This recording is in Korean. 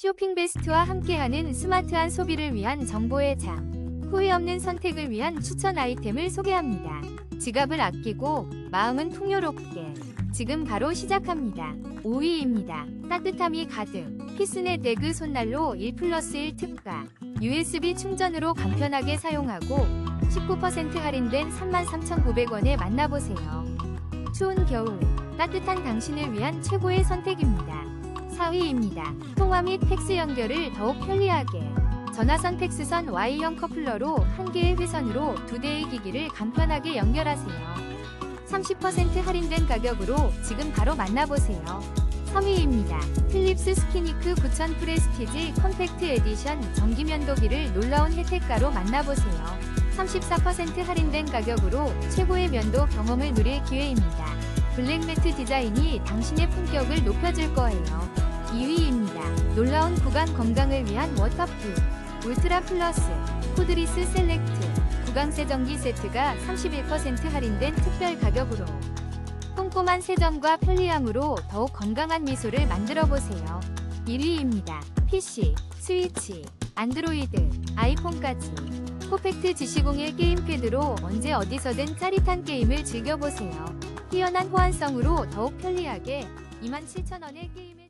쇼핑 베스트와 함께하는 스마트한 소비를 위한 정보의 장. 후회 없는 선택을 위한 추천 아이템을 소개합니다. 지갑을 아끼고 마음은 풍요롭게. 지금 바로 시작합니다. 5위입니다. 따뜻함이 가득. 피스넷 에그 손난로 1 플러스 1 특가. USB 충전으로 간편하게 사용하고 19% 할인된 33,900원에 만나보세요. 추운 겨울, 따뜻한 당신을 위한 최고의 선택입니다. 4위입니다. 통화 및 팩스 연결을 더욱 편리하게. 전화선 팩스선 Y형 커플러로 한 개의 회선으로 두 대의 기기를 간편하게 연결하세요. 30% 할인된 가격으로 지금 바로 만나보세요. 3위입니다. 필립스 스키니크 9000 프레스티지 컴팩트 에디션 전기 면도기를 놀라운 혜택가로 만나보세요. 34% 할인된 가격으로 최고의 면도 경험을 누릴 기회입니다. 블랙 매트 디자인이 당신의 품격을 높여줄 거예요. 2위입니다. 놀라운 구강 건강을 위한 워터풀 울트라 플러스 코드리스 셀렉트 구강 세정기 세트가 31% 할인된 특별 가격으로 꼼꼼한 세정과 편리함으로 더욱 건강한 미소를 만들어 보세요. 1위입니다. PC, 스위치, 안드로이드, 아이폰까지 포펙트 GC01 게임패드로 언제 어디서든 짜릿한 게임을 즐겨보세요. 뛰어난 호환성으로 더욱 편리하게 27,000원의 게임을